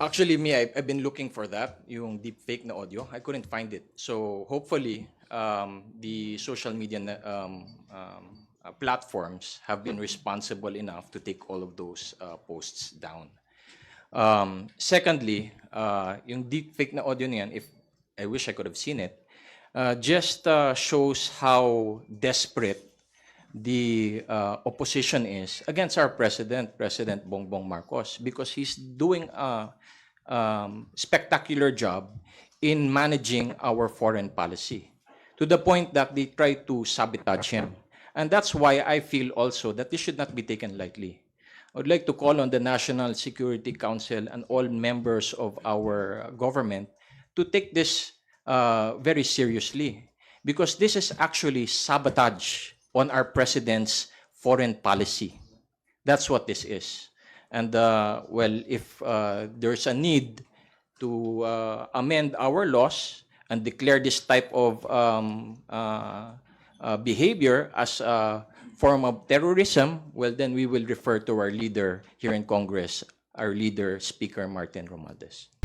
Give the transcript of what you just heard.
Actually, me, I, I've been looking for that, yung deepfake na audio. I couldn't find it. So hopefully, um, the social media na- um, um, uh, platforms have been responsible enough to take all of those uh, posts down. Um, secondly, uh, yung deepfake na audio na yan, if I wish I could have seen it, uh, just uh, shows how desperate the uh, opposition is against our president, President Bongbong Marcos, because he's doing a um, spectacular job in managing our foreign policy to the point that they try to sabotage him. And that's why I feel also that this should not be taken lightly. I would like to call on the National Security Council and all members of our government to take this uh, very seriously because this is actually sabotage on our president's foreign policy. That's what this is. And uh, well, if uh, there's a need to uh, amend our laws and declare this type of um, uh, uh, behavior as a form of terrorism, well, then we will refer to our leader here in Congress, our leader, Speaker Martin Romualdez.